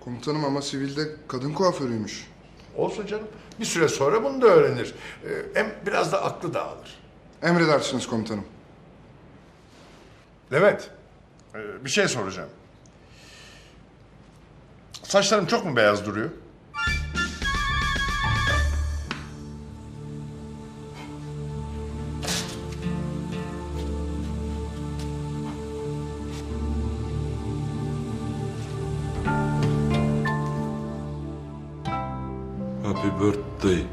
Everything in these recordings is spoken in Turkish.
Komutanım ama sivilde kadın kuaförüymüş. Olsun canım. Bir süre sonra bunu da öğrenir. Ee, hem biraz da aklı dağılır. Emredersiniz komutanım. Levent, e, bir şey soracağım. Saçlarım çok mu beyaz duruyor? Happy birthday,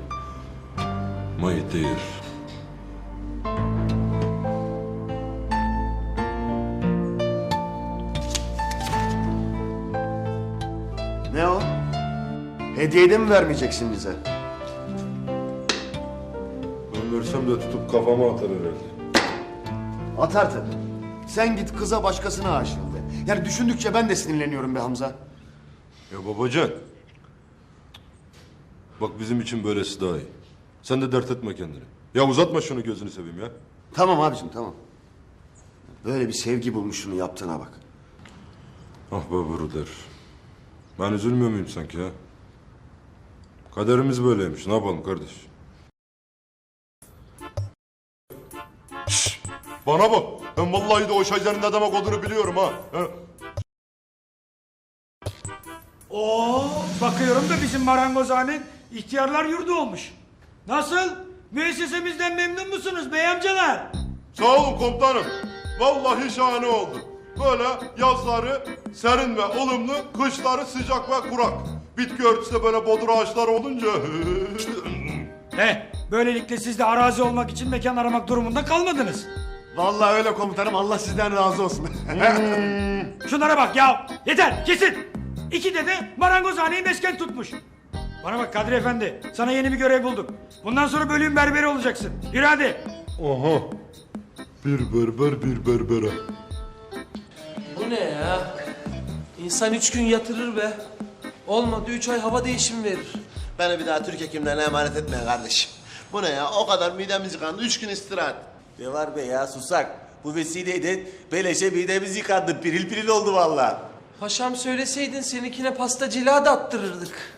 my dear. Ne o? Hediye de mi vermeyeceksin bize? Ben versem de tutup kafama atar herhalde. Atar tabii. Sen git kıza başkasına aşığım de. Yani düşündükçe ben de sinirleniyorum be Hamza. Ya babacan. Bak bizim için böylesi daha iyi. Sen de dert etme kendini. Ya uzatma şunu gözünü seveyim ya. Tamam abicim tamam. Böyle bir sevgi bulmuşunu yaptığına bak. Ah be bruder. Ben üzülmüyor muyum sanki ha? Kaderimiz böyleymiş. Ne yapalım kardeş? Şşş! Bana bak. Ben vallahi de o şeylerin ne demek olduğunu biliyorum ha. ha. Oo, bakıyorum da bizim marangozhane ihtiyarlar yurdu olmuş. Nasıl? Müessesemizden memnun musunuz bey amcalar? Sağ olun komutanım. Vallahi şahane oldu. Böyle yazları serin ve ılımlı, kışları sıcak ve kurak. Bitki örtüsü de böyle bodur ağaçlar olunca... Eh, böylelikle siz de arazi olmak için mekan aramak durumunda kalmadınız. Vallahi öyle komutanım Allah sizden razı olsun. Şunlara bak ya. Yeter, kesin. İki dede marangozhaneyi mesken tutmuş. Bana bak Kadri Efendi, sana yeni bir görev bulduk. Bundan sonra bölüm berberi olacaksın. Yürü hadi. Aha. Bir berber bir berbere. Bu ne ya? İnsan üç gün yatırır be. Olmadı üç ay hava değişimi verir. Beni bir daha Türk hekimlerine emanet etme kardeşim. Bu ne ya? O kadar midemiz yıkandı. Üç gün istirahat. Ne var be ya susak. Bu vesileyle beleşe midemiz yıkandı. Piril piril oldu vallahi. Paşam söyleseydin seninkine pasta cila da attırırdık.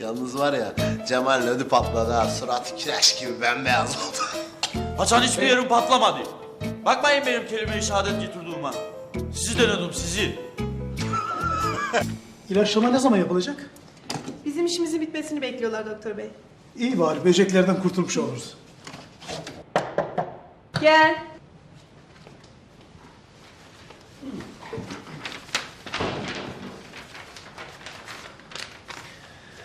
Yalnız var ya Cemal ödü patladı ha. Suratı kireç gibi bembeyaz oldu. Hasan hiçbir yerim patlamadı. Bakmayın benim kelime-i şehadet getirdiğime. Sizi denedim sizi. İlaçlama ne zaman yapılacak? Bizim işimizin bitmesini bekliyorlar doktor bey. İyi bari böceklerden kurtulmuş oluruz. Gel.